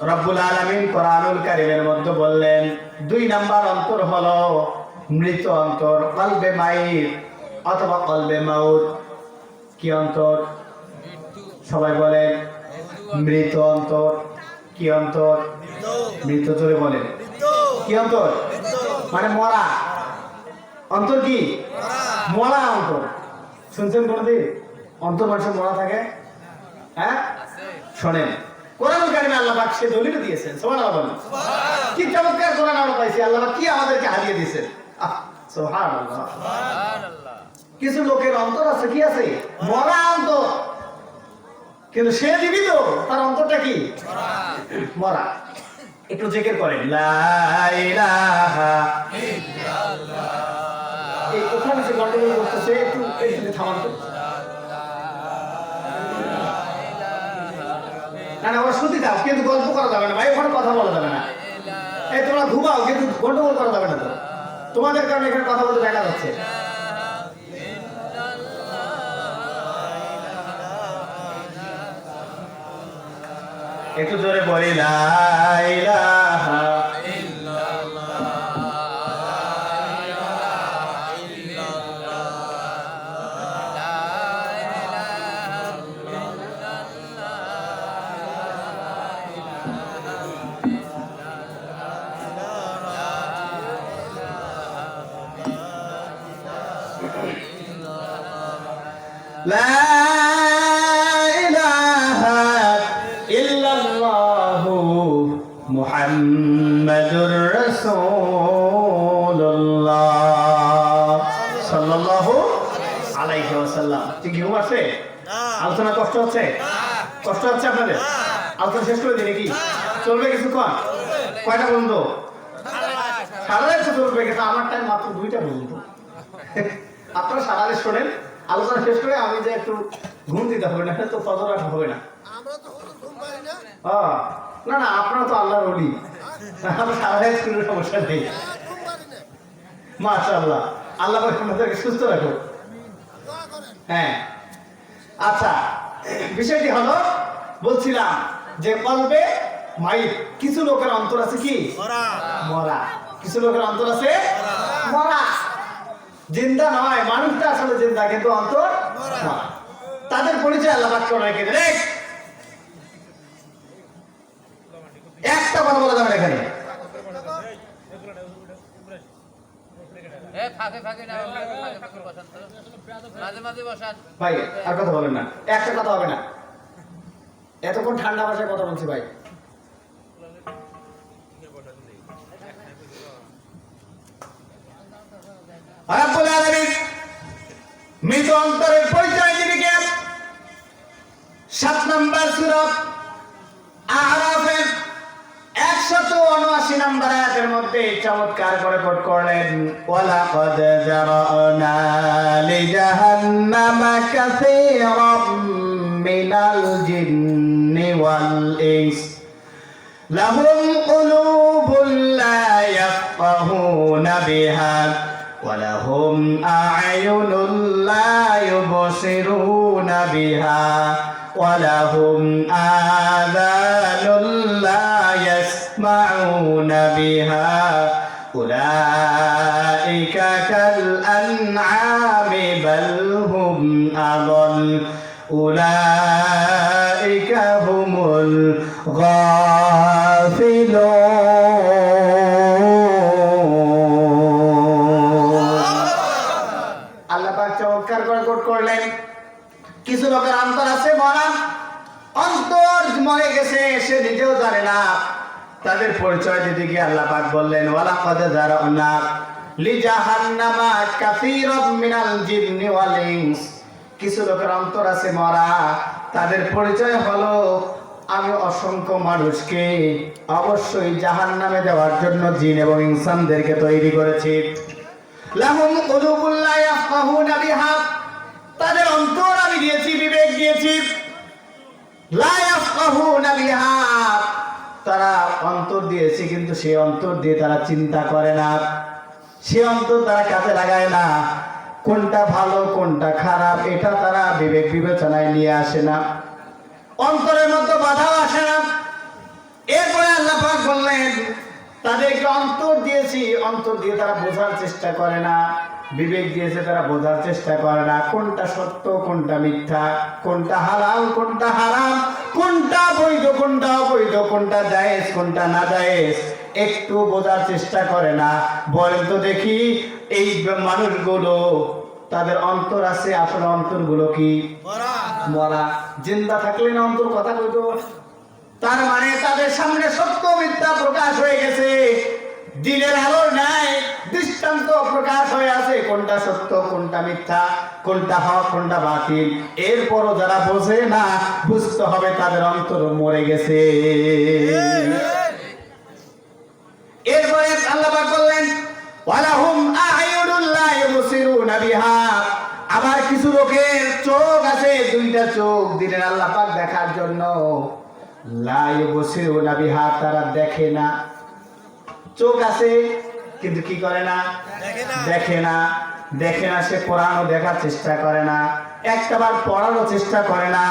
রব্বুল আলমিন কোরআনুল কারিমের মধ্যে বললেন, দুই নাম্বার অন্তর হলো মৃত অন্তর, কলবে মাইর অথবা কলবে মাউর কি অন্তর? সবাই বলেন, মৃত অন্তর। কি অন্তর? মৃত, জোরে বলেন। কি অন্তর? মানে মরা। অন্তর কি? মরা অন্তর। শুনছেন কোনদিন? অন্তর মানুষের মরা থাকে? হ্যাঁ? শোনেন। কোরআন কারিমে আল্লাহ পাক সে দলিল দিয়েছেন সুবহানাল্লাহ বলেন। কি চমৎকার কোরআন আমরা পাইছি আল্লাহ কি আমাদেরকে হারিয়ে দিয়েছেন? আহ, সুবহানাল্লাহ। কিছু লোকের অন্তর আছে কি আছে? মরা অন্তর। কিন্তু সে জীবিত তার অন্তরটা কি? মরা। একটু জেকের করেন এই ওখানে যে গন্ডগোল করতেছে একটু একটু থামান না কিন্তু গল্প করা যাবে না, ভাই, ওখানে কথা বলা যাবে না। এই তোমরা ঘুমাও, কিন্তু গন্ডগোল করা যাবে না তো। তোমাদের কারণে এখানে কথা বলতে দেখা যাচ্ছে। একটু জোরে বলি, লা মুহাম্মাদুর রাসূলুল্লাহ। সাল্লাল্লাহু আলাইহি ওয়াসাল্লাম। ঠিক ঘুম আছে আলোচনা কষ্ট হচ্ছে? কষ্ট হচ্ছে আপনাদের? আলোচনা শেষ করে দিলে কি চলবে কিছুক্ষণ? কয়টা বন্ধ সারা রাত চলবে কিন্তু আমার টাইম মাত্র দুইটা পর্যন্ত। আপনারা সারা রাত শোনেন। আলোচনা শেষ করে আমি যে একটু ঘুম দিতে হবে না তো ফজর হবে না। আমরা তো না আহ, না না আপনারা তো আল্লাহর অলি কোনো সমস্যা নেই। আল্লাহ আপনাদেরকে সুস্থ হ্যাঁ। আচ্ছা বিষয়টি হলো বলছিলাম যে কলবে মাই কিছু লোকের অন্তর আছে কি? মরা। কিছু লোকের অন্তর আছে? মরা। জিন্দা নয় মানুষটা আসলে জিন্দা কিন্তু অন্তর মরা। তাদের পরিচয় আল্লাহ পাক করে রেখে কথা বলা যাবে এখানে। এ ফাঁকে ফাঁকে না ফাঁকে ফাঁকে বসান তো। মাঝে মাঝে বসান। ভাই আর কথা বলেন না। একটা কথা হবে না। এতক্ষণ ঠান্ডা ভাষায় কথা বলছি ভাই। মৃত অন্তরের পরিচয় সাত নম্বর সুরত আরাফের একশত উনআশি নম্বর আয়াতের মধ্যে চমৎকার করে কোট করলেন ওয়ালা কদ জারানা লি জাহান্নামা কাসীরাম মিনাল জিন্নি ওয়াল ইনস لهم قلوب لا يفقهون بها ولهم أعين لا يبصرون بها ولهم آذان لا يسمعون بها أولئك كالأنعام بل هم أضل أولئك هم الغافلون আল্লাহ পাক চমৎকার করে কোট করলেন কিছু লোকের অন্তর আছে মরা অন্তর মরে গেছে সে নিজেও জানে না তাদের পরিচয় দিতে গিয়ে আল্লাহ পাক বললেন ওয়ালা কদ জারানা লি জাহান্নামা কাসীরাম মিনাল জিন্নি ওয়াল ইনস। কিছু লোকের অন্তর আছে মরা, তাদের পরিচয় হলো, আমি অসংখ্য মানুষকে অবশ্যই জাহান্নামে দেওয়ার জন্য জিন এবং ইনসানদেরকে তৈরি করেছি। লাহুম কুলুবুল লা ইয়াফকাহুনা বিহা। তাদের অন্তর আমি দিয়েছি, বিবেক দিয়েছি। লা ইয়াফকাহুনা বিহা। তারা অন্তর দিয়েছি, কিন্তু সেই অন্তর দিয়ে তারা চিন্তা করে না। সে অন্তর তারা কাজে লাগায় না। কোনটা ভালো, কোনটা খারাপ, এটা তারা বিবেক বিবেচনায় নিয়ে আসে না। অন্তরের মধ্যে বাধাও আসে না। এরপরে আল্লাহ বললেন, তাদেরকে অন্তর দিয়েছি। অন্তর দিয়ে তারা বোঝার চেষ্টা করে না। বিবেক দিয়েছে তারা বোঝার চেষ্টা করে না, কোনটা সত্য, কোনটা মিথ্যা, কোনটা হালাল, কোনটা হারাম, কোনটা বৈধ, কোনটা অবৈধ, কোনটা জায়েজ, কোনটা না জায়েজ, একটু বোঝার চেষ্টা করে না। বলেন তো দেখি, এই মানুষগুলো, তাদের অন্তর আছে, আসলে অন্তরগুলো কি? মরা। জিন্দা থাকলে না অন্তর, কথা কইতো তার মানে তাদের সামনে সত্য মিথ্যা প্রকাশ হয়ে গেছে। দিনের আলোর নাই দৃষ্টান্ত প্রকাশ হয়ে আছে, কোনটা সত্য, কোনটা মিথ্যা, কোনটা হক, কোনটা বাতিল। এরপরও যারা বোঝে না, বুঝতে হবে তাদের অন্তর মরে গেছে। এরপরে আল্লাহ বললেন, ওয়ালাহুম আ'য়ুনুন লা ইবসিরুনা বিহা। আবার কিছু লোকের চোখ আছে, দুইটা চোখ দিলেন আল্লাহ পাক দেখার জন্য। লা ইবসিরুনা বিহা, তারা দেখে না। চোখ আছে কিন্তু কি করে না? দেখে না। দেখে না। সে কোরআনও দেখার চেষ্টা করে না। একটাবার পড়ারও চেষ্টা করে না।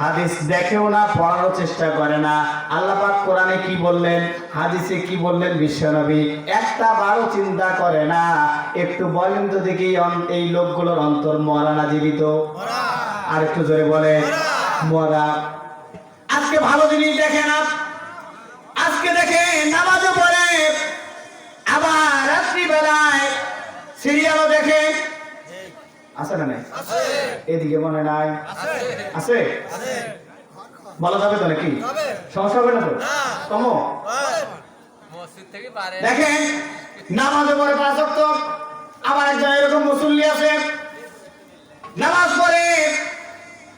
হাদিস দেখেও না পড়ারও চেষ্টা করে না। আল্লাহ পাক কোরআনে কি বললেন? হাদিসে কি বললেন বিশ্বনবী? একটা বারও চিন্তা করে না। একটু বলেন তো দেখি এই লোকগুলোর অন্তর মরা না জীবিত? আর একটু জোরে বলে মরা। আজকে ভালো জিনিস দেখে না আজকে দেখে নামাজও পড়ে রাত্রিবেলায় সিরিয়ালও দেখে। আছে না নাই? এদিকে মনে নাই। আছে। বলা যাবে তো নাকি? সমস্যা হবে না তো? কমো? পারে দেখেন নামাজে পড়ে পাঁচ ওয়াক্ত আবার একজন এরকম মুসল্লি আছে। নামাজ পড়ে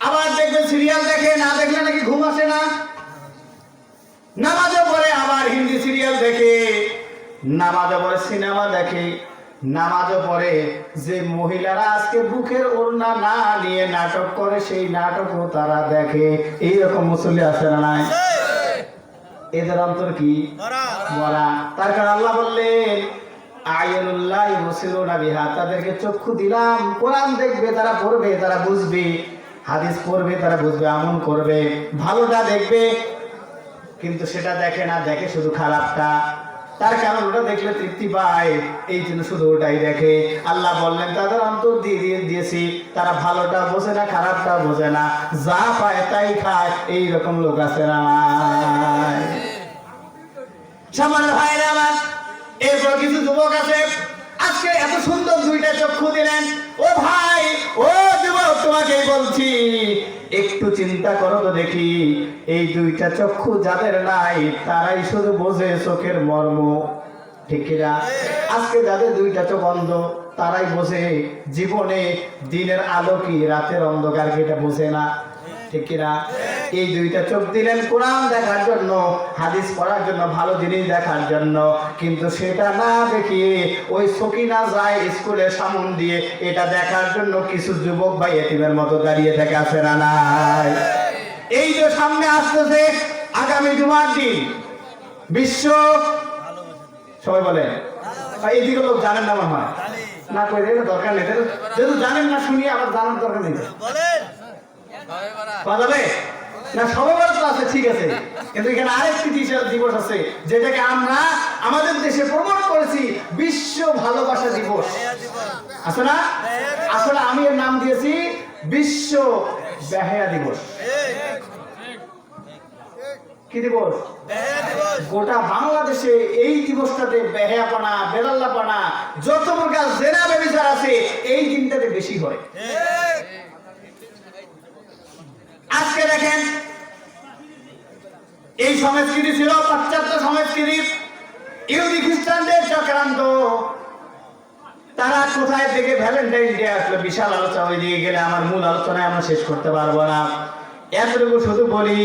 আবার দেখবেন সিরিয়াল দেখে না দেখলে নাকি ঘুম আসে না। নামাজে পড়ে আবার হিন্দি সিরিয়াল দেখে। নামাজে পড়ে সিনেমা দেখে, নামাজে পড়ে যে মহিলারা আজকে বুকের ওড়না না নিয়ে নাটক করে, সেই নাটকও তারা দেখে। এইরকম মুসল্লি আছে না নাই? এদের অন্তর কি? মরা তার কারণ আল্লাহ বললেন আয়নুল্লাহ বিহা। তাদেরকে চক্ষু দিলাম, কোরআন দেখবে, তারা পড়বে, তারা বুঝবে। হাদিস পড়বে, তারা বুঝবে, আমল করবে। ভালোটা দেখবে, কিন্তু সেটা দেখে না, দেখে শুধু খারাপটা। তার কারণ ওটা দেখলে তৃপ্তি পায়। এই জন্য শুধু ওটাই দেখে। আল্লাহ বললেন, তাদের অন্তর দিয়ে দিয়ে দিয়েছি। তারা ভালোটা বোঝে না, খারাপটা বোঝে না। যা পায় তাই খায়, এই রকম লোক আছে না ও ভাই, ও যুবক, তোমাকেই বলছি। একটু চিন্তা করো তো দেখি। এই দুইটা চক্ষু যাদের নাই, তারাই শুধু বোঝে চোখের মর্ম। ঠিক আজকে যাদের দুইটা চোখ অন্ধ, তারাই বোঝে জীবনে দিনের আলো কি, রাতের অন্ধকার কি, এটা বোঝে না। ঠিক এই দুইটা চোখ দিলেন কোরআন দেখার জন্য, হাদিস পড়ার জন্য, ভালো জিনিস দেখার জন্য। কিন্তু সেটা না দেখিয়ে ওই সকিনা যায় স্কুলের সামন দিয়ে, এটা দেখার জন্য কিছু যুবক ভাই এতিমের মতো দাঁড়িয়ে থেকে আছে না নাই? এই যে সামনে আসতেছে আগামী জুমার দিন, বিশ্ব সবাই বলে এইদিকে লোক জানেন না মনে হয় না করে দরকার নেই। যেহেতু জানেন না, শুনিয়ে আবার জানার দরকার নেই। পাওয়া যাবে না সবার তো আছে ঠিক আছে। কিন্তু এখানে আরেকটি দিবস আছে যেটাকে আমরা আমাদের দেশে প্রমোট করেছি বিশ্ব ভালোবাসা দিবস। আছে না? আসলে আমি এর নাম দিয়েছি বিশ্ব বেহায়া দিবস। কি দিবস? গোটা বাংলাদেশে এই দিবসটাতে বেহায়াপনা বেলাল্লাপনা যত প্রকার জেনা ব্যবচার আছে এই দিনটাতে বেশি হয়। আজকে দেখেন এই সংস্কৃতি ছিল পাশ্চাত্য সংস্কৃতি ইহুদি খ্রিস্টানদের চক্রান্ত। তারা কোথায় থেকে ভ্যালেন্টাইন ডে আসলো বিশাল আলোচনা ওই দিকে গেলে আমার মূল আলোচনায় আমরা শেষ করতে পারব না। এতটুকু শুধু বলি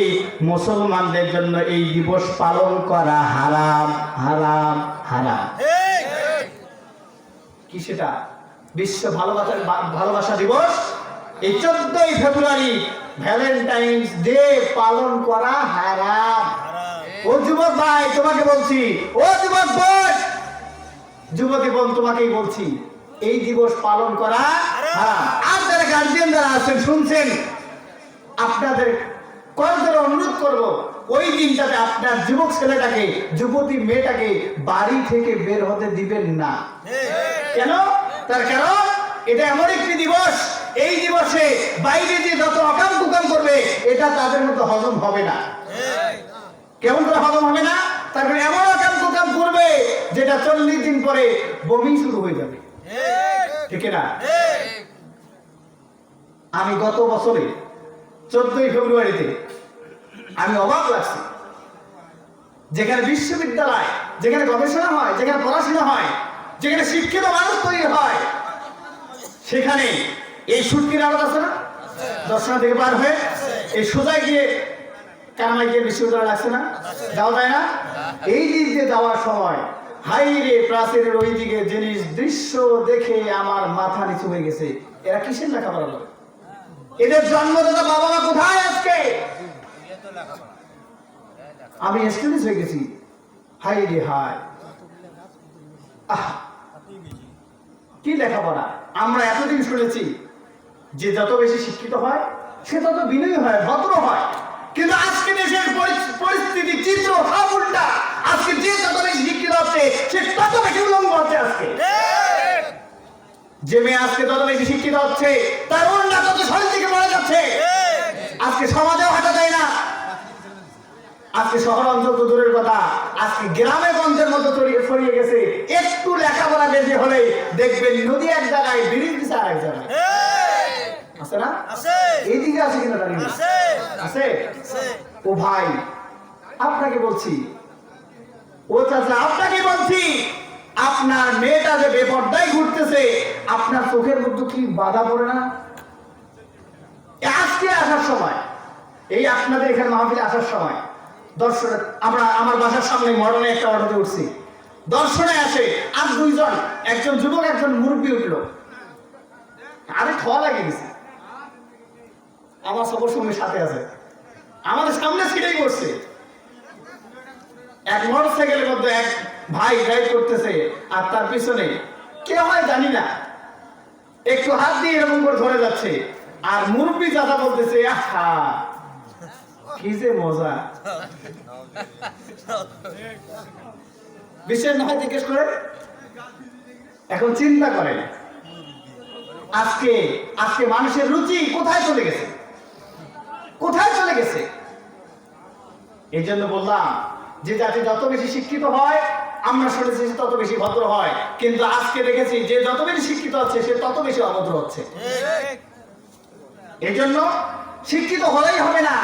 মুসলমানদের জন্য এই দিবস পালন করা হারাম হারাম হারাম। কি সেটা? বিশ্ব ভালোবাসা ভালোবাসা দিবস? এই চোদ্দই ফেব্রুয়ারি ভ্যালেন্টাইন্স ডে পালন করা হারাম। ও যুবক ভাই তোমাকে বলছি ও যুবক বোন যুবতী বোন তোমাকেই বলছি এই দিবস পালন করা হারাম। আর যারা গার্জিয়ান যারা আছেন শুনছেন আপনাদের করজোরে অনুরোধ করব ওই দিনটাতে আপনার যুবক ছেলেটাকে যুবতী মেয়েটাকে বাড়ি থেকে বের হতে দিবেন না। কেন? তার কারণ এটা এমন একটি দিবস এই দিবসে বাইরে যে যত অকাম কুকাম করবে, এটা তাদের মতো হজম হবে না। কেমন করে হজম হবে না? তারপরে এমন অকাম কুকাম করবে, যেটা চল্লিশ দিন পরে বমি শুরু হয়ে যাবে। ঠিক না? আমি গত বছরে চোদ্দই ফেব্রুয়ারিতে আমি অবাক লাগছি। যেখানে বিশ্ববিদ্যালয়, যেখানে গবেষণা হয়, যেখানে পড়াশোনা হয়, যেখানে শিক্ষিত মানুষ তৈরি হয়, সেখানে এই সুটকির আড়ত আছে না? দর্শনা থেকে পার হয়ে এই সোজায় গিয়ে কামাই গিয়ে বিশ্ববিদ্যালয় লাগছে না? যাওয়া যায় না? এই দিক দিয়ে যাওয়ার সময় হাই রে প্রাচীরের ওই দিকে জিনিস দৃশ্য দেখে আমার মাথা নিচু হয়ে গেছে। এরা কিসের লেখাপড়া করে এদের জন্মদাতা বাবা মা কোথায় আজকে? আমি স্টুডেন্ট হয়ে গেছি। হাই রে হাই কি লেখাপড়া? আমরা এতদিন শুনেছি যে যত বেশি শিক্ষিত হয়, সে তত বিনয়ী হয়, ভদ্র হয়। কিন্তু আজকে দেশের পরি- পরিস্থিতি চিত্র সব উল্টা। আজকে যে যত বেশি শিক্ষিত হচ্ছে, সে তত বেশি উলঙ্গ হচ্ছে আজকে। যে মেয়ে আজকে তত বেশি শিক্ষিত হচ্ছে, তার অন্য তত শরীর থেকে মরে যাচ্ছে। আজকে সমাজেও হাঁটা যায় না। আজকে শহর অঞ্চল তো দূরের কথা। আজকে গ্রামে গঞ্জের মতো ছড়িয়ে গেছে। একটু লেখাপড়া বেশি হলে দেখবেন নদী এক জায়গায় ব্রিজ আর এক জায়গায়। আছে না? এইদিকে আছে কিনা জানি আছে। ও ভাই আপনাকে বলছি। ও চাচা আপনাকে বলছি আপনার মেয়েটা যে বেপর্দায় ঘুরতেছে আপনার চোখের মধ্যে কি বাধা পড়ে না? আজকে আসার সময় এই আপনাদের এখানে মাহফিলে আসার সময় দর্শনে আমরা আমার বাসার সামনে মরণে একটা অটোতে উঠছি। দর্শনে আসে আর দুইজন একজন যুবক একজন মুরব্বী উঠল। আরে খাওয়া লাগে গেছে আমার সবর সঙ্গে সাথে আছে। আমাদের সামনে সিটেই বসছে এক মোটর সাইকেলের মধ্যে এক ভাই ড্রাইভ করতেছে আর তার পিছনে কে হয় জানি না। একটু হাত দিয়ে এরকম করে ধরে যাচ্ছে। আর মুরব্বী দাদা বলতেছে, আহা, কি যে মজা। বিশ্বের না জিজ্ঞেস করে এখন চিন্তা করেন, আজকে আজকে মানুষের রুচি কোথায় চলে গেছে? কোথায় চলে গেছে? এই জন্য বললাম যে জাতি যত বেশি শিক্ষিত হয়, আমরা শুনেছি সে তত বেশি ভদ্র হয়, কিন্তু আজকে দেখেছি যে যত বেশি শিক্ষিত হচ্ছে, সে তত বেশি অভদ্র হচ্ছে। এই জন্য শিক্ষিত হলেই হবে না,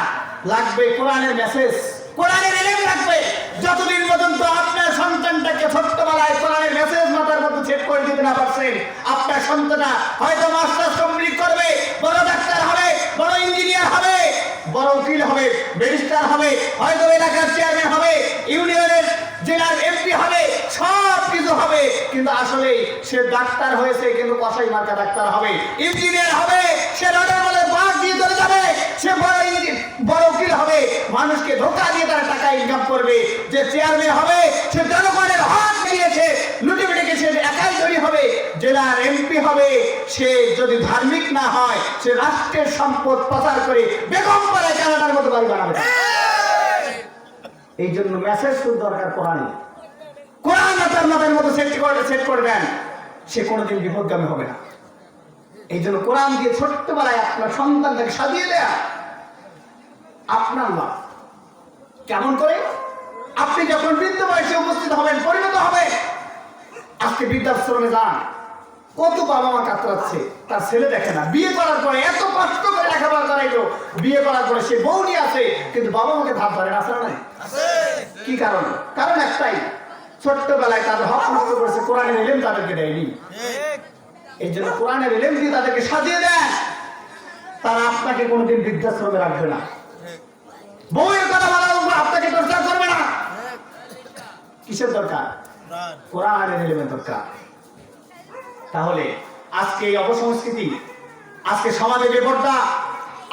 লাগবে কোরআনের মেসেজ কোরআনের এলেম লাগবে। যতদিন পর্যন্ত আপনার সন্তানটাকে ছোট্টবেলায় কোরআনের মেসেজ মাথার মধ্যে সেট করে দিতে না পারছেন, আপনার সন্তানটা হয়তো মাস্টার্স কমপ্লিট করবে, বড় ডাক্তার হবে, বড় ইঞ্জিনিয়ার হবে বড় উকিল হবে ব্যারিস্টার হবে হয়তো এলাকার চেয়ারম্যান হবে ইউনিয়নের জেলার এমপি হবে, সব কিছু হবে। কিন্তু আসলে সে ডাক্তার হয়েছে, কিন্তু কষাই মার্কা ডাক্তার হবে। ইঞ্জিনিয়ার হবে, সে রডের বলে বাঘ দিয়ে চলে যাবে, সে বড় ইঞ্জিন, বড় উকিল হবে। মানুষকে ধোকা দিয়ে তার টাকা ইনকাম করবে। যে চেয়ারম্যান হবে, সে জনগণের হাত মিলিয়েছে। লুটে বেটেকে সে একাই তৈরি হবে। জেলার এমপি হবে, সে যদি ধার্মিক না হয়, সে রাষ্ট্রের সম্পদ পাচার করে বেগম পাড়ায় কানাডার মতো বাড়ি বানাবে। এই জন্য মেসেজ শুধু দরকার কোরআনে। কোরআন তার মাথার মতো সেট করে সেট করে দেন সে কোনোদিন বিপদগামী হবে না। এই জন্য কোরআন দিয়ে ছোট্টবেলায় আপনার সন্তানটাকে সাজিয়ে দেয়া। আপনার লাভ কেমন করে? আপনি যখন বৃদ্ধ বয়সে উপস্থিত হবেন, পরিণত হবে আজকে বৃদ্ধাশ্রমে যান। কত বাবা মা কাতরাচ্ছে তার ছেলে দেখে না। বিয়ে করার পরে এত কষ্ট করে লেখাপড়া করাইলো। বিয়ে করার পরে সে বউ নিয়ে আছে কিন্তু বাবা মাকে ধরে না আসলে নাই? কি কারণ? কারণ একটাই ছোট্টবেলায় তাদের হক নষ্ট করেছে কোরআনের এলেম তাদেরকে দেয়নি। এই জন্য কোরআনের এলেম দিয়ে তাদেরকে সাজিয়ে দেয়। তারা আপনাকে কোনোদিন বৃদ্ধাশ্রমে রাখবে না। বউয়ের কথা বলার উপর আপনাকে দরকার করবে না। কিসের দরকার? কোরআনের এলেমের দরকার। তাহলে আজকে এই অপসংস্কৃতি, আজকে সমাজে বেপর্দা,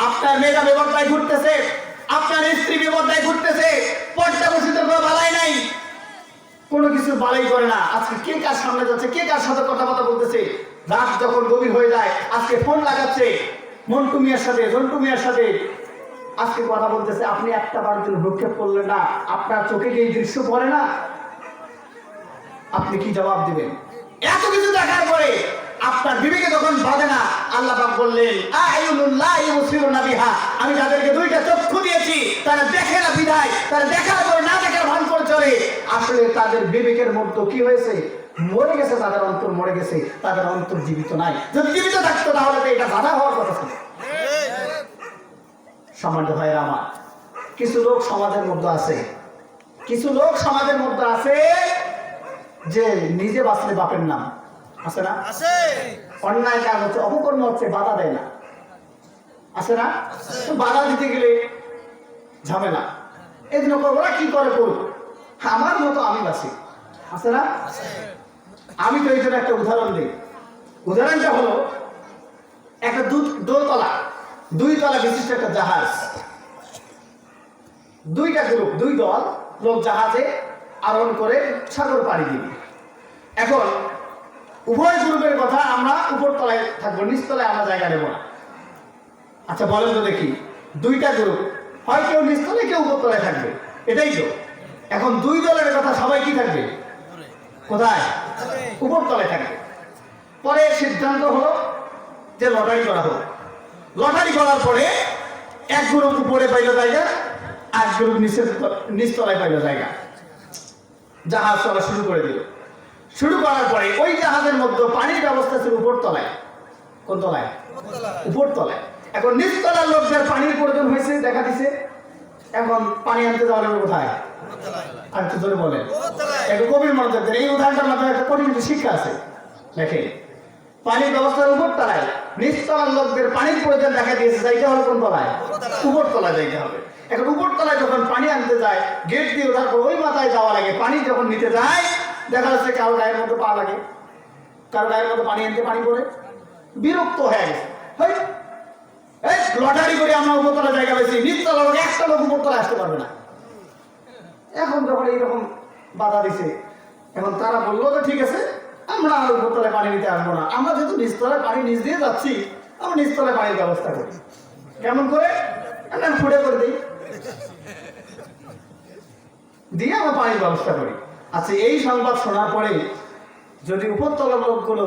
আপনার মেয়েরা বেপর্দায় ঘুরতেছে, আপনার স্ত্রী বেপর্দায় ঘুরতেছে, পর্দা বসিত কোনো বালাই নাই। কোনো কিছু বালাই করে না। আজকে কে কার সামনে যাচ্ছে, কে কার সাথে কথাবার্তা বলতেছে? রাত যখন গভীর হয়ে যায়, আজকে ফোন লাগাচ্ছে, মন্টু মিয়ার সাথে, জন্টু মিয়ার সাথে। আজকে কথা বলতেছে, আপনি একটা বার দিন ভ্রুক্ষেপ করলেন না, আপনার চোখে কি এই দৃশ্য পড়ে না? আপনি কি জবাব দিবেন? এত কিছু দেখার পরে আপনার বিবেকে তখন বাঁধে না, আল্লাহ পাক বললেন আমি যাদেরকে দুইটা চক্ষু দিয়েছি, তারা দেখে না বিধায় তারা দেখার পরে না দেখার ভান করে চলে। আসলে তাদের বিবেকের মধ্যে কি হয়েছে? মরে গেছে তাদের অন্তর, মরে গেছে। তাদের অন্তর জীবিত নাই। যদি জীবিত থাকতো, তাহলে তো এটা বাধা হওয়ার কথা ছিল। সমাজ ভাইয়ের আমার, কিছু লোক সমাজের মধ্যে আছে। কিছু লোক সমাজের মধ্যে আছে যে নিজে বাঁচলে বাপের নাম। আছে না? অন্যায় কাজ হচ্ছে অপকর্ম হচ্ছে বাধা দেয় না। আছে না? বাধা দিতে গেলে ঝামেলা। এই জন্য ওরা কি করে করুক আমার মতো আমি বাঁচি। আছে না? আমি তো এই জন্য একটা উদাহরণ দিই। উদাহরণটা হলো একটা দু- দোতলা দুই তলা বিশিষ্ট একটা জাহাজ। দুইটা গ্রুপ দুই দল লোক জাহাজে আরোহণ করে সাগর পাড়ি দিবে এখন, উভয় গ্রুপের কথা আমরা উপর তলায় থাকব, নিচতলায় আমরা জায়গা নেব না। আচ্ছা বলেন তো দেখি, দুইটা গ্রুপ হয় কেউ নিচতলায়, কেউ উপর তলায় থাকবে? এটাই তো। এখন দুই দলের কথা সবাই কি থাকবে? কোথায়? উপর তলায় থাকবে। পরে সিদ্ধান্ত হলো যে লটারি করা হোক। লটারি করার পরে এক গ্রুপ উপরে পাইল জায়গা, আর গ্রুপ নিচের নিচতলায় পাইল জায়গা। জাহাজ চলা শুরু করে দিল। শুরু করার পরে ওই জাহাজের মধ্যে পানির ব্যবস্থা ছিল উপর তলায়। কোন তলায়? উপর তলায়। এখন নিচতলার লোকদের পানির প্রয়োজন হয়েছে, দেখা দিছে। এখন পানি আনতে যাওয়া লাগবে কোথায়? একটু জোরে বলেন। একটু গভীর মনোযোগ দেন। এই উদাহরণটার মাধ্যমে একটা কঠিন শিক্ষা আছে। দেখে পানির ব্যবস্থার উপর তলায় নিচতলার লোকদের পানির প্রয়োজন দেখা দিয়েছে যাইতে হবে কোন তলায়? উপর তলায় যাইতে হবে। এখন উপর তলায় যখন পানি আনতে যায় গেট দিয়ে ওঠার পর ওই মাথায় যাওয়া লাগে। পানি যখন নিতে যায়, দেখা যাচ্ছে কারও গায়ের মধ্যে পা লাগে। কারও গায়ের মধ্যে পানি আনতে পানি পড়ে। বিরক্ত হয়ে গেছে। এই লটারি করে আমরা উপরতলা জায়গা পেয়েছি নিচতলা লোক, একটা লোক উপরতলা আসতে পারবে না। এখন যখন এইরকম বাধা দিছে, এখন তারা বলল যে, ঠিক আছে, আমরা আর উপরতলায় পানি নিতে আসব না। আমরা যেহেতু নিচতলায় পানি নিচ দিয়ে যাচ্ছি, আমরা নিচতলায় পানির ব্যবস্থা করি। কেমন করে? আমরা ফুটে করে দিই। দিয়ে আমরা পানির ব্যবস্থা করি। আচ্ছা এই সংবাদ শোনার পরে যদি উপরতলার লোকগুলো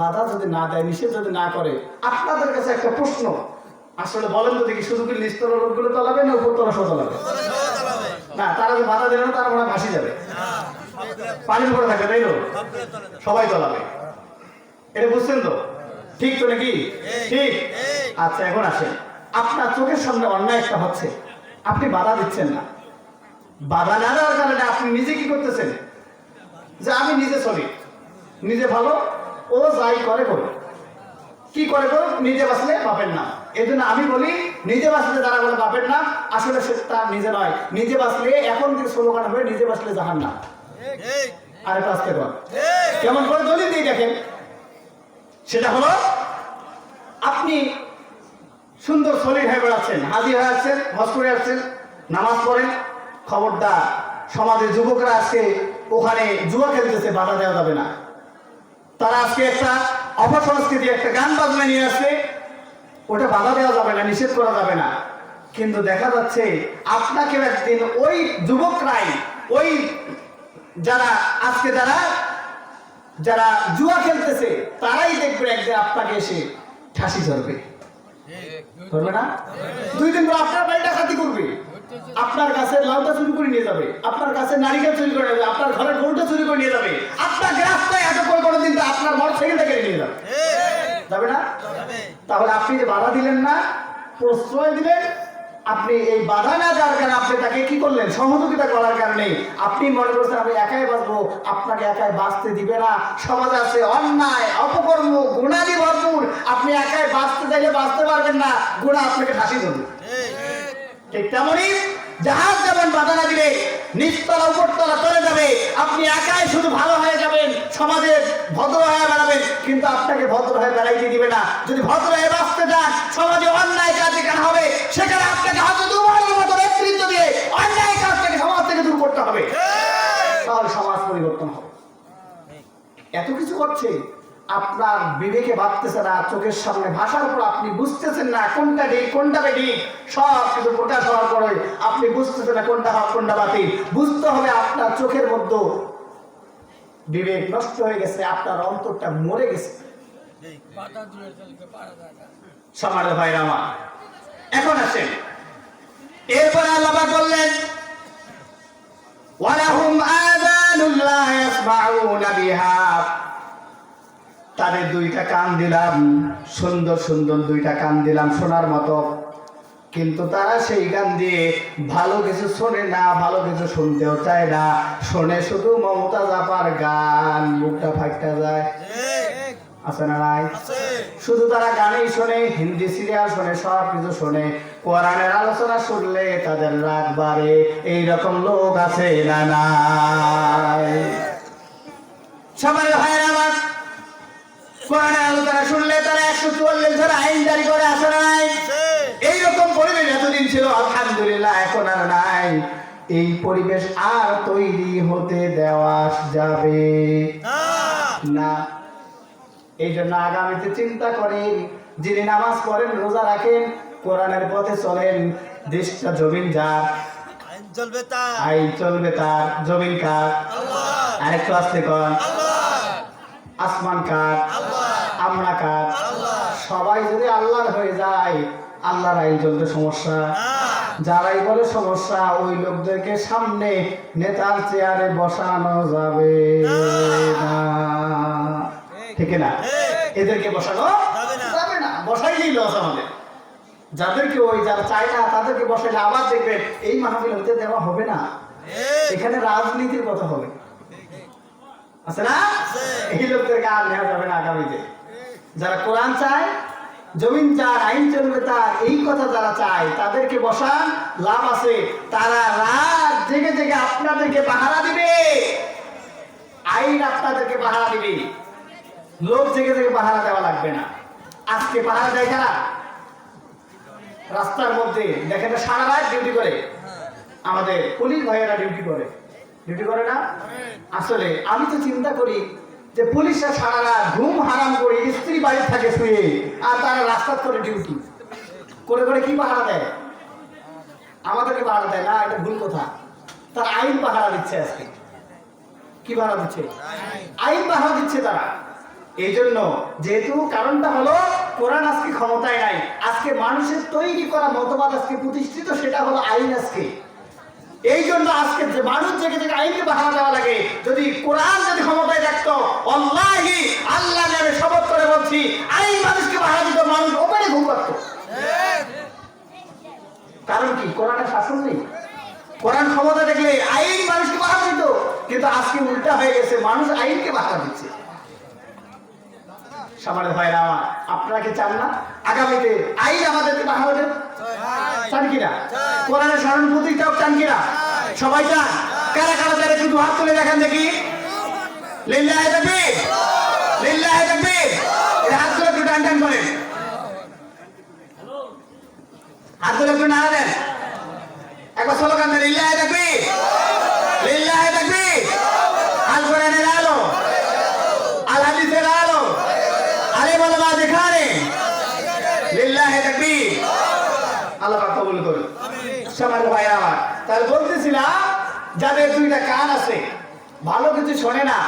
বাধা যদি না দেয়, নিষেধ যদি না করে, আপনাদের কাছে একটা প্রশ্ন। আসলে বলেন তো দেখি, শুধু কি নিচতলার লোকগুলো তলাবে না উপরতলা সহ তলাবে? না, তারা যে বাধা দেবে না, তারা মনে ভাসি যাবে পানির উপরে থাকবে, তাই তো? সবাই তলাবে। এটা বুঝছেন তো? ঠিক তো নাকি? ঠিক। আচ্ছা এখন আসেন। আপনার চোখের সামনে অন্যায় একটা হচ্ছে। আপনি বাধা দিচ্ছেন না। বাধা না দেওয়ার কারণে আপনি নিজে কি করতেছেন? যে আমি নিজে চলি। নিজে ভালো ও যাই করে করো কি করে করো নিজে বাঁচলে বাপের নাম। এই জন্য আমি বলি, নিজে বাঁচলে যারা বলে বাপের নাম, আসলে সে তার নিজে নয়। নিজে বাঁচলে, এখন যে স্লোগান হবে, নিজে বাঁচলে জাহান না আর আসতে কর কেমন করে দলিল দিয়ে দেখেন? সেটা হলো, আপনি সুন্দর সলিড হয়ে বেড়াচ্ছেন, হাজির হয়ে আসছেন, হজ করে আসছেন, নামাজ পড়েন খবরদার। সমাজের যুবকরা আজকে ওখানে জুয়া খেলতেছে, বাধা দেওয়া যাবে না। তারা আজকে একটা অপসংস্কৃতি, একটা গান বাজনা নিয়ে আসছে। ওটা বাধা দেওয়া যাবে না, নিষেধ করা যাবে না। কিন্তু দেখা যাচ্ছে, আপনাকে একদিন ওই যুবকরাই, ওই যারা, আজকে যারা যারা জুয়া খেলতেছে, তারাই দেখবে একদিন আপনাকে এসে ঠাসি ধরবে ধরবে না? দুই দিন পর আপনার বাড়ি ডাকাতি করবে। আপনার কাছে লাউটা চুরি করে নিয়ে যাবে। আপনার কাছে নারিকেল চুরি করে যাবে। আপনার ঘরের গরুটা চুরি করে নিয়ে যাবে। আপনার রাস্তায় এত করে কোনো দিন আপনার মোটর সাইকেলটা কেড়ে নিয়ে যাবে। যাবে না? তাহলে আপনি যে বাধা দিলেন না প্রশ্রয় দিলেন আপনি এই বাধা না দেওয়ার কারণে আপনি তাকে কি করলেন? সহযোগিতা করার কারণে। আপনি মনে করছেন আমি একাই বাঁচবো আপনাকে একাই বাঁচতে দিবে না। সমাজ আছে অন্যায় অপকর্ম গুণাদি ভরপুর। আপনি একাই বাঁচতে চাইলে বাঁচতে পারবেন না। গুণা আপনাকে ফাঁসি ধরবে ঠিক তেমনই জাহাজ যেমন বাধা না দিলে নিচতলা উপরতলা চলে যাবে। আপনি একাই শুধু ভালো হয়ে যাবেন সমাজে ভদ্র হয়ে বেড়াবেন কিন্তু আপনাকে ভদ্র হয়ে বেড়াইতে দিবে না। যদি ভদ্র হয়ে বাঁচতে চান সমাজে অন্যায় কাজ যেখানে হবে সেখানে আপনাকে হয়তো দুবারের মতো নেতৃত্ব দিয়ে অন্যায় কাজ থেকে সমাজ থেকে দূর করতে হবে। তাহলে সমাজ পরিবর্তন হবে। এত কিছু করছে। আপনার বিবেকে ভাবতেছে না, চোখের সামনে ভাষার পর আপনি বুঝতেছেন না কোনটা ঠিক, কোনটা বেঠিক, সব কিছু প্রকাশ হওয়ার পরে আপনি বুঝতেছেন না কোনটা হক, কোনটা বাতিল। বুঝতে হবে আপনার চোখের মধ্যে বিবেক নষ্ট হয়ে গেছে, আপনার অন্তরটা মরে গেছে। সমাজ ভাইরা আমার, এখন আসেন। এরপরে আল্লাহ বললেন ওয়ালাহুম আযানুন লা ইয়াসমাউনা বিহা। তাদের দুইটা কান দিলাম সুন্দর সুন্দর দুইটা কান দিলাম শোনার মতো। কিন্তু তারা সেই গান দিয়ে ভালো কিছু শোনে না ভালো কিছু শুনতেও চায় না। শোনে শুধু মমতা জাপার গান মুখটা ফাইটা যায়। আছে না নাই? শুধু তারা গানেই শোনে হিন্দি সিরিয়াল শোনে সব কিছু শোনে। কোরআনের আলোচনা শুনলে তাদের রাগ বাড়ে এইরকম লোক আছে না নাই? সবাই আমার কোরআনের আলোচনা শুনলে তারা একশো চুয়াল্লিশ ধারা আইন জারি করে আসে নাই। এইরকম পরিবেশ এতদিন ছিল আলহামদুলিল্লাহ এখন আর নাই। এই পরিবেশ আর তৈরি হতে দেওয়া যাবে না। এই জন্য আগামীতে চিন্তা করেন যিনি নামাজ পড়েন রোজা রাখেন কোরআনের পথে চলেন দেশটা জমিন যার। চলবে তা আইন চলবে তার। জমিন কার? আরেকটু আসতে কন। আসমান কার? আমরা কার সবাই যদি আল্লাহর হয়ে যায় আল্লাহর আইন চলতে সমস্যা। যারাই বলে সমস্যা ওই লোকদেরকে সামনে নেতার চেয়ারে বসানো যাবে না। ঠিক না? এদেরকে বসানো যাবে না। বসাইলেই লস আমাদের। যাদেরকে ওই যারা চায় না তাদেরকে বসাইলে আবার দেখবেন এই মাহফিল হতে দেওয়া হবে না। এখানে রাজনীতির কথা হবে। আছে না? এই লোকদেরকে আর নেওয়া যাবে না আগামীতে। যারা কোরআন চায়, জমিন চার আইন চলবে, তার এই কথা যারা চায়, তাদেরকে বসান, লাভ আছে। তারা রাত জেগে জেগে আপনাদেরকে পাহারা দিবে। আইন আপনাদেরকে পাহারা দিবে। লোক জেগে জেগে পাহারা দেওয়া লাগবে না। আজকে পাহারা দেয় কারা? রাস্তার মধ্যে। দেখেন সারা রাত ডিউটি করে। আমাদের পুলিশ ভাইয়েরা ডিউটি করে। ডিউটি করে না? আসলে আমি তো চিন্তা করি যে পুলিশরা সারা ঘুম হারাম করে স্ত্রী বাড়ি থাকে শুয়ে, আর তারা রাস্তার করে ডিউটি। করে করে কি পাহারা দেয়? আমাদেরকে পাহারা দেয়। না, এটা ভুল কথা। তার আইন পাহারা দিচ্ছে আজকে। কি পাহারা দিচ্ছে? আইন পাহারা দিচ্ছে তারা। এই জন্য যেহেতু কারণটা হলো, কোরআন আজকে ক্ষমতায় নাই। আজকে মানুষের তৈরি করা মতবাদ আজকে প্রতিষ্ঠিত, সেটা হলো আইন আজকে। এই জন্য আজকে যে মানুষ জেগে থেকে আইনকে বাহানা দেওয়া লাগে, যদি কোরআন যদি ক্ষমতায় অল্লাহি আল্লাহ নামে শপথ করে বলছি, আইন মানুষকে বাহানা দিত, মানুষ ওপরে ঘুম পারতো কারণ কি? কোরআনের শাসন নেই। কোরআন ক্ষমতা দেখলে আইন মানুষকে বাহানা দিত, কিন্তু আজকে উল্টা হয়ে গেছে, মানুষ আইনকে বাহানা দিচ্ছে। সামান্য ভাইরা আমার, আপনারা কি চান না? আগামীতে আইন আমাদেরকে বাহানা দেবে চান কিনা? কোরআনের স্মরণ প্রতিষ্ঠাও চান কিনা? সবাই চান? কারা কারা শুধু হাত তুলে দেখেন দেখি? লিল্লাহে তাকবীর। লিল্লাহে তাকবীর। হাত তুলে একটু টান টান করেন। হাত তুলে একটু নাড়া দেন। একবার স্লোগান দেন লিল্লাহে তাকবীর। লিল্লাহে তাকবীর। আল কোরআনের আলো। আল হাদিসের আলো। আলে বলবা যেখানে লিল্লাহে তাকবীর। আল্লাহ পাক কবুল ভাই আমার তাহলে বলতেছিলাম যাদের দুইটা কান আছে ভালো কিছু শোনে না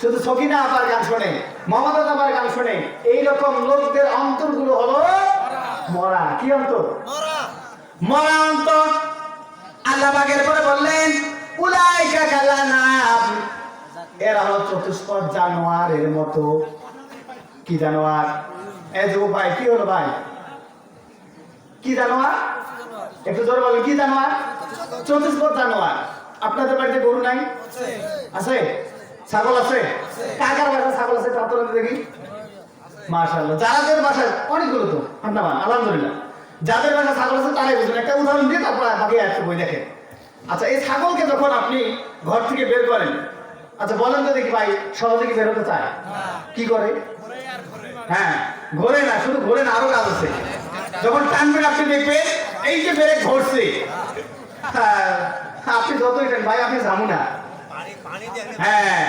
শুধু সকিনা আপার গান শোনে মমতা আপার গান শোনে এইরকম লোকদের অন্তরগুলো হলো মরা। কি অন্তর? মরা। অন্তর। আল্লাহ পাকের পরে বললেন উলাইকা এরা হলো চতুষ্পদ জানোয়ারের মতো। কি জানোয়ার? এ যুব ভাই কি হলো ভাই? কি জানোয়ার? একটু জোরে বলেন, কি জানোয়ার? চতুষ্পদ জানোয়ার। আপনাদের বাড়িতে গরু নাই? আছে? ছাগল আছে? কার কার বাসায় ছাগল আছে তা তোলা দেখি। মাশাআল্লাহ, যাদের বাসায় অনেকগুলো তো, আন্দামান, আলহামদুলিল্লাহ। যাদের বাসায় ছাগল আছে, তারাই বুঝবেন একটা উদাহরণ দিয়ে তারপর বাকি একটা বই দেখেন। আচ্ছা এই ছাগলকে যখন আপনি ঘর থেকে বের করেন আচ্ছা বলেন তো দেখি ভাই, সহজে কি বের হতে চায়? কি করে? হ্যাঁ ঘোরে না, শুধু ঘোরে না, আরও কাজ আছে। যখন টানবেন, আপনি দেখবেন এই যে ব্রেক ঘটছে হ্যাঁ, আপনি যতই টান ভাই আপনি জামু না। হ্যাঁ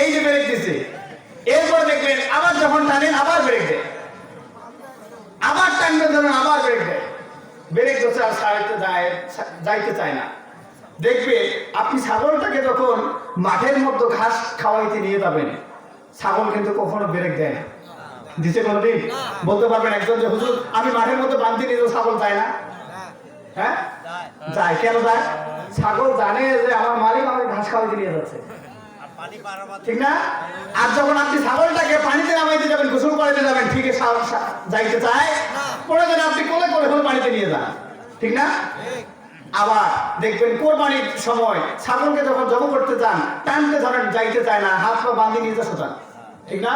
এই যে ব্রেক দিছে। এরপর দেখবেন আবার যখন টানেন আবার ব্রেক দেয়। আবার টানবেন ধরুন আবার ব্রেক দেয়। ব্রেক ধরছে আর সারাইতে যায় যাইতে চায় না। দেখবে আপনি ছাগলটাকে যখন মাঠের মধ্যে ঘাস খাওয়াইতে নিয়ে যাবেন ছাগল কিন্তু কখনো ব্রেক দেয় না। দিছে কোনোদিন বলতে পারবেন একজন যে হুজুর আমি মাঠের মধ্যে বান্ধি নিয়ে ছাগল যায় না। হ্যাঁ? যায়। কেন যায়? ছাগল জানে যে আমার মালিক আমাকে ঘাস খাওয়াইতে নিয়ে যাচ্ছে। ঠিক না? আর যখন আপনি ছাগলটাকে পানিতে নামাইতে যাবেন গোসল করাইতে যাবেন ঠিক যাইতে চায় পরে যেন আপনি কোলে করে হলে পানিতে নিয়ে যান। ঠিক না? আবার দেখবেন কোরবানির সময় ছাগলকে যখন জব করতে চান টানতে ধরেন যাইতে চায় না হাত পা বাঁধি নিয়ে যাচ্ছে ঠিক না?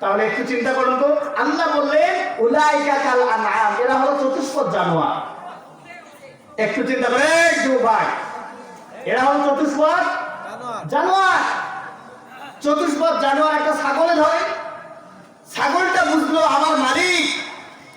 তাহলে একটু চিন্তা করুন তো। আল্লাহ বললেন, উলাইকা কাল আনআম, এরা হলো চতুষ্পদ জানোয়ার। একটু চিন্তা করে একটু ভাই, এরা হলো চতুষ্পদ জানোয়ার। চতুষ্পদ জানোয়ার একটা ছাগলে ধরে। ছাগলটা বুঝলো, আমার মালিক।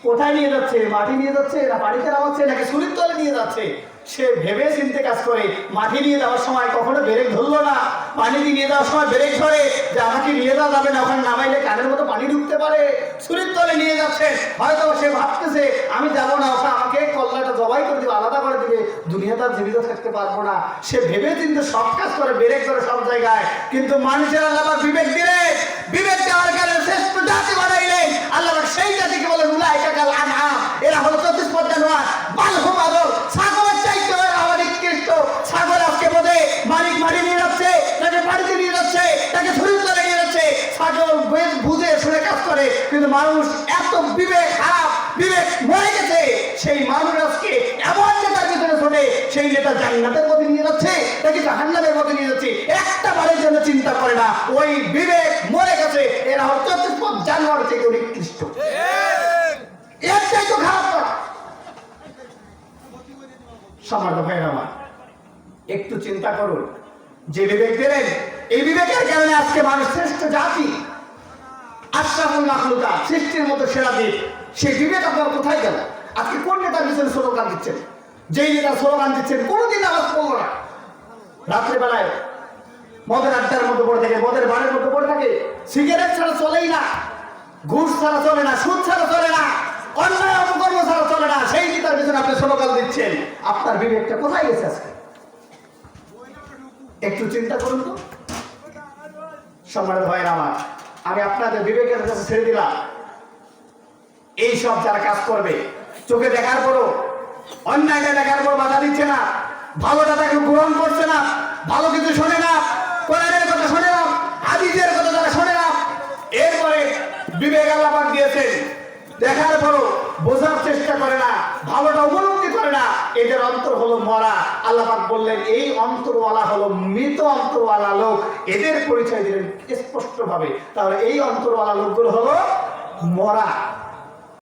কোথায় নিয়ে যাচ্ছে? মাটি নিয়ে যাচ্ছে না বাড়িতে নামাচ্ছে নাকি সুরির তলে নিয়ে যাচ্ছে? সে ভেবে চিনতে কাজ করে। মাটি নিয়ে যাওয়ার সময় কখনো ব্রেক ধরলো না। পানি নিয়ে যাওয়ার সময় ব্রেক ধরে যে আমাকে নিয়ে যাওয়া যাবে না, ওখানে নামাইলে কানের মতো পানি ঢুকতে পারে। সুরির তলে নিয়ে যাচ্ছে। হয়তো সে ভাবতেছে, আমি যাব না ওখানে আমাকে কল্লাটা জবাই করে দিবে, আলাদা করে দিবে। দুনিয়া তার জীবিত থাকতে পারব না। সে ভেবে চিনতে সব কাজ করে, ব্রেক করে সব জায়গায়। কিন্তু মানুষের আল্লাহ বিবেক দিলে, বিবেক দেওয়ার কারণে শ্রেষ্ঠ জাতি বানাইলেন আল্লাহ সেই জাতিকে বলে রুলাই কাকাল আনআম। এরা হলো করে কিন্তু মানুষ এত বিবেক খারাপ বিবেক মরে গেছে সেই মানুষ আজকে এমন নেতার ভিতরে ছোটে সেই নেতা জান্নাতের মধ্যে নিয়ে যাচ্ছে তাকে জাহান্নামের মধ্যে নিয়ে যাচ্ছে একটা বারের জন্য চিন্তা করে না ওই বিবেক মরে গেছে এরা চতুষ্পদ জানোয়ার থেকে এর চাই তো খারাপ করা সমাজ ভাই আমার একটু চিন্তা করুন যে বিবেক দিলেন এই বিবেকের কারণে আজকে মানুষ শ্রেষ্ঠ জাতি। আশরাফুল মাখলুকা, সৃষ্টির মতো সেরা দ্বীপ। সেই বিবেক আপনার কোথায় গেল? আজকে কোন নেতার পিছনে স্লোগান দিচ্ছেন? যেই নেতা স্লোগান দিচ্ছেন, কোনোদিন আওয়াজ করল না। রাত্রেবেলায় মদের আড্ডার মধ্যে পড়ে থাকে, মদের বাড়ির মধ্যে পড়ে থাকে। সিগারেট ছাড়া চলেই না, ঘুষ ছাড়া চলে না, সুদ ছাড়া চলে না, অন্যায় অপকর্ম ছাড়া চলে না। সেই নেতার পিছনে আপনি স্লোগান দিচ্ছেন। আপনার বিবেকটা কোথায় গেছে আজকে? একটু চিন্তা করুন তো। সম্মানিত ভাইয়ের আমার আমি আপনাদের বিবেকের কাছে ছেড়ে দিলাম। এই সব যারা কাজ করবে, চোখে দেখার পরও, অন্যায়টা দেখার পর বাধা দিচ্ছে না, ভালোটা তাকে গ্রহণ করছে না, ভালো কিছু শোনে না, কোরআনের কথা শোনে না, হাদিসের কথা তারা শোনে না। এরপরে বিবেক আল্লাপাক দিয়েছেন দেখার পরও বোঝার চেষ্টা করে না, ভালোটা উপলব্ধি করে না। এদের অন্তর হলো মরা। আল্লাপাক বললেন, এই অন্তরওয়ালা হলো মৃত অন্তরওয়ালা লোক। এদের পরিচয় দিলেন স্পষ্টভাবে। তাহলে এই অন্তরওয়ালা লোকগুলো হলো মরা।